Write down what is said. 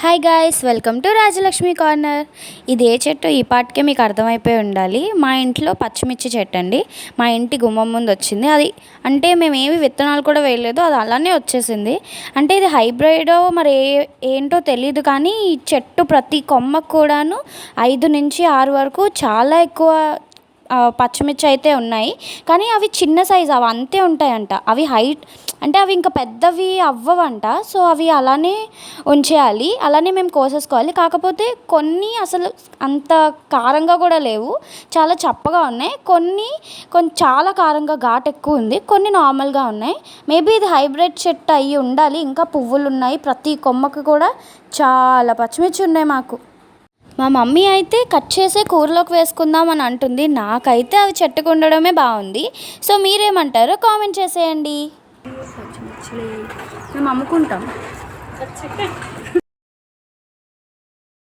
Hi guys welcome to Rajalakshmi corner ఇది ఏ చెట్టు? ఈ పాటికే మీకు అర్థమైపోయి ఉండాలి. మా ఇంట్లో పచ్చిమిర్చి చెట్టు అండి. మా ఇంటి గుమ్మం ముందు వచ్చింది. అది అంటే మేము ఏమి విత్తనాలు కూడా వేయలేదు. అది అలానే వచ్చేసింది. అంటే ఇది హైబ్రిడో మరి ఏ ఏంటో తెలియదు కానీ ఈ చెట్టు ప్రతి కొమ్మకు కూడాను ఐదు నుంచి ఆరు వరకు చాలా ఎక్కువ పచ్చిమిర్చి అయితే ఉన్నాయి. కానీ అవి చిన్న సైజు అవి అంతే ఉంటాయంట. అవి హైట్ అంటే అవి ఇంకా పెద్దవి అవ్వవంట. సో అవి అలానే ఉంచేయాలి. అలానే మేము కోసేసుకోవాలి. కాకపోతే కొన్ని అసలు అంత కారంగా కూడా లేవు. చాలా చప్పగా ఉన్నాయి. కొన్ని కొన్ని చాలా కారంగా ఘాట్ ఎక్కువ ఉంది. కొన్ని నార్మల్గా ఉన్నాయి. మేబీ ఇది హైబ్రిడ్ చెట్టు అయ్యి ఉండాలి. ఇంకా పువ్వులు ఉన్నాయి. ప్రతి కొమ్మకు కూడా చాలా పచ్చిమిర్చి ఉన్నాయి మాకు. మా మమ్మీ అయితే కట్ చేసే కూరలోకి వేసుకుందాం అని అంటుంది. నాకైతే అవి చెట్టుకు ఉండడమే బాగుంది. సో మీరేమంటారో కామెంట్ చేసేయండి. మేము అమ్ముకుంటాం.